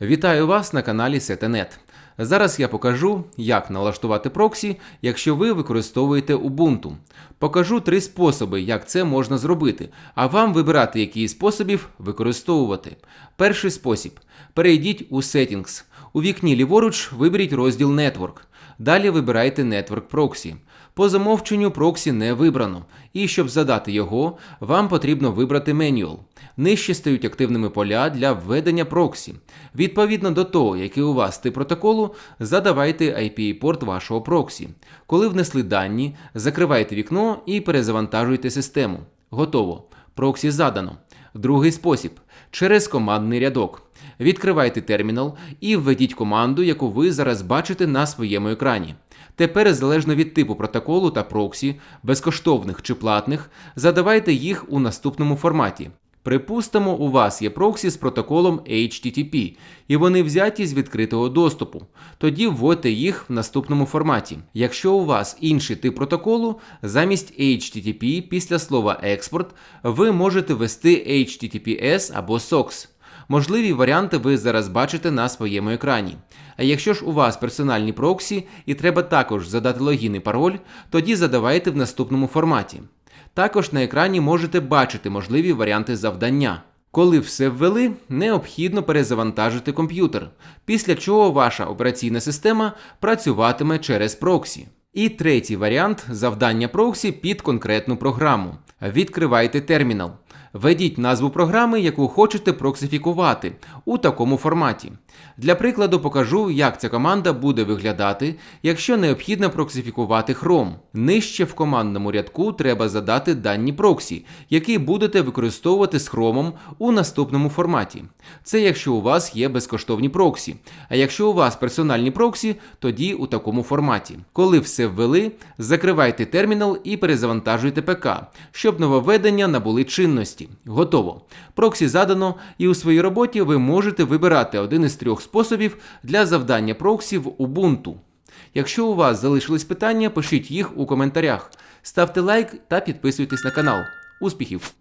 Вітаю вас на каналі Setenet. Зараз я покажу, як налаштувати проксі, якщо ви використовуєте Ubuntu. Покажу три способи, як це можна зробити, а вам вибирати, який із способів використовувати. Перший спосіб: перейдіть у Settings. У вікні ліворуч виберіть розділ Network. Далі вибирайте Network Proxy. По замовченню проксі не вибрано, і щоб задати його, вам потрібно вибрати Manual. Нижче стають активними поля для введення проксі. Відповідно до того, який у вас тип протоколу, задавайте IP-порт вашого проксі. Коли внесли дані, закривайте вікно і перезавантажуйте систему. Готово. Проксі задано. Другий спосіб через командний рядок. Відкривайте термінал і введіть команду, яку ви зараз бачите на своєму екрані. Тепер, залежно від типу протоколу та проксі, безкоштовних чи платних, задавайте їх у наступному форматі. Припустимо, у вас є проксі з протоколом HTTP, і вони взяті з відкритого доступу. Тоді вводьте їх в наступному форматі. Якщо у вас інший тип протоколу, замість HTTP після слова експорт ви можете ввести HTTPS або SOX. Можливі варіанти ви зараз бачите на своєму екрані. А якщо ж у вас персональні проксі і треба також задати логін і пароль, тоді задавайте в наступному форматі. Також на екрані можете бачити можливі варіанти завдання. Коли все ввели, необхідно перезавантажити комп'ютер, після чого ваша операційна система працюватиме через проксі. І третій варіант завдання проксі під конкретну програму. Відкривайте термінал. Введіть назву програми, яку хочете проксифікувати у такому форматі. Для прикладу покажу, як ця команда буде виглядати, якщо необхідно проксифікувати Chrome. Нижче в командному рядку треба задати дані проксі, які будете використовувати з Chrome у наступному форматі. Це якщо у вас є безкоштовні проксі. А якщо у вас персональні проксі, тоді у такому форматі. Коли все ввели, закривайте термінал і перезавантажуйте ПК, щоб нововведення набули чинності. Готово. Проксі задано, і у своїй роботі ви можете вибирати один із трьох способів для завдання проксі в Ubuntu. Якщо у вас залишились питання, пишіть їх у коментарях. Ставте лайк та підписуйтесь на канал. Успіхів!